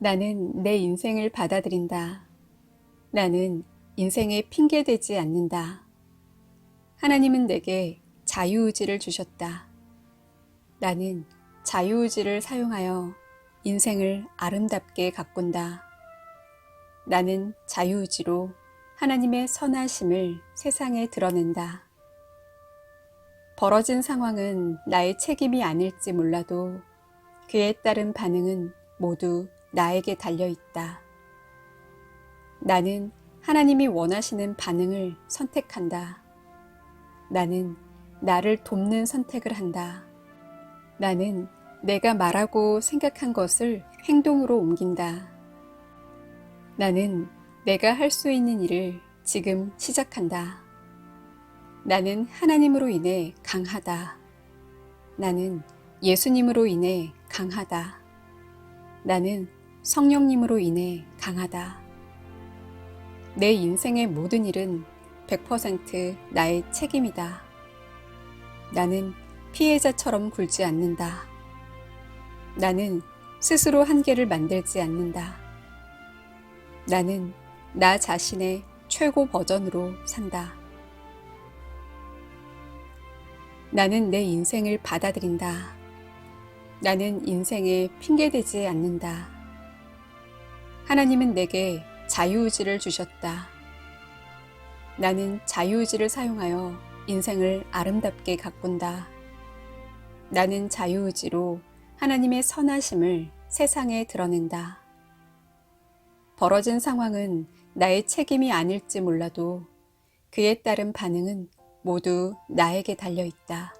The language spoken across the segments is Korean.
나는 내 인생을 받아들인다. 나는 인생에 핑계대지 않는다. 하나님은 내게 자유의지를 주셨다. 나는 자유의지를 사용하여 인생을 아름답게 가꾼다. 나는 자유의지로 하나님의 선하심을 세상에 드러낸다. 벌어진 상황은 나의 책임이 아닐지 몰라도 그에 따른 반응은 모두 나에게 달려 있다. 나는 하나님이 원하시는 반응을 선택한다. 나는 나를 돕는 선택을 한다. 나는 내가 말하고 생각한 것을 행동으로 옮긴다. 나는 내가 할 수 있는 일을 지금 시작한다. 나는 하나님으로 인해 강하다. 나는 예수님으로 인해 강하다. 나는 성령님으로 인해 강하다. 내 인생의 모든 일은 100% 나의 책임이다. 나는 피해자처럼 굴지 않는다. 나는 스스로 한계를 만들지 않는다. 나는 나 자신의 최고 버전으로 산다. 나는 내 인생을 받아들인다. 나는 인생에 핑계대지 않는다. 하나님은 내게 자유의지를 주셨다. 나는 자유의지를 사용하여 인생을 아름답게 가꾼다. 나는 자유의지로 하나님의 선하심을 세상에 드러낸다. 벌어진 상황은 나의 책임이 아닐지 몰라도 그에 따른 반응은 모두 나에게 달려 있다.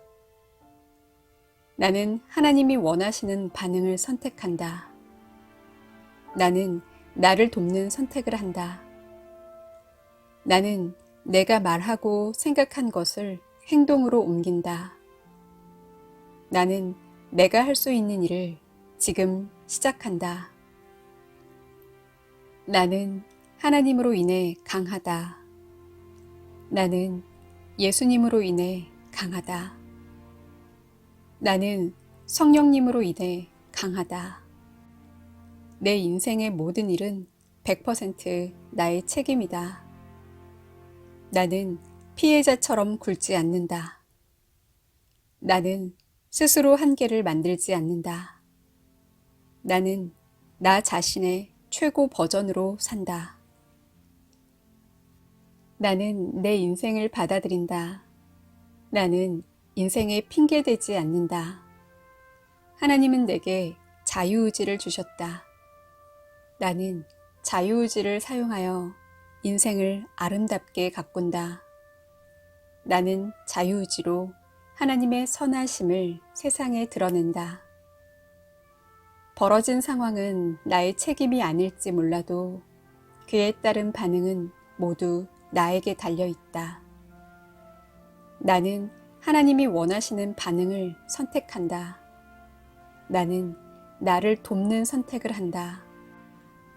나는 하나님이 원하시는 반응을 선택한다. 나는 나를 돕는 선택을 한다. 나는 내가 말하고 생각한 것을 행동으로 옮긴다. 나는 내가 할 수 있는 일을 지금 시작한다. 나는 하나님으로 인해 강하다. 나는 예수님으로 인해 강하다. 나는 성령님으로 인해 강하다. 내 인생의 모든 일은 100% 나의 책임이다. 나는 피해자처럼 굴지 않는다. 나는 스스로 한계를 만들지 않는다. 나는 나 자신의 최고 버전으로 산다. 나는 내 인생을 받아들인다. 나는 인생에 핑계대지 않는다. 하나님은 내게 자유의지를 주셨다. 나는 자유의지를 사용하여 인생을 아름답게 가꾼다. 나는 자유의지로 하나님의 선하심을 세상에 드러낸다. 벌어진 상황은 나의 책임이 아닐지 몰라도 그에 따른 반응은 모두 나에게 달려 있다. 나는 하나님이 원하시는 반응을 선택한다. 나는 나를 돕는 선택을 한다.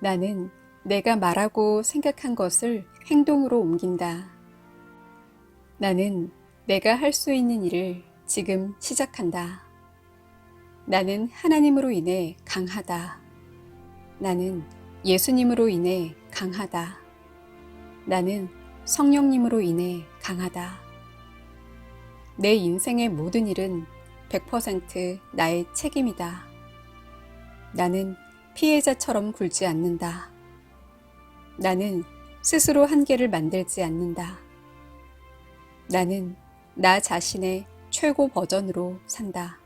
나는 내가 말하고 생각한 것을 행동으로 옮긴다. 나는 내가 할 수 있는 일을 지금 시작한다. 나는 하나님으로 인해 강하다. 나는 예수님으로 인해 강하다. 나는 성령님으로 인해 강하다. 내 인생의 모든 일은 100% 나의 책임이다. 나는 피해자처럼 굴지 않는다. 나는 스스로 한계를 만들지 않는다. 나는 나 자신의 최고 버전으로 산다.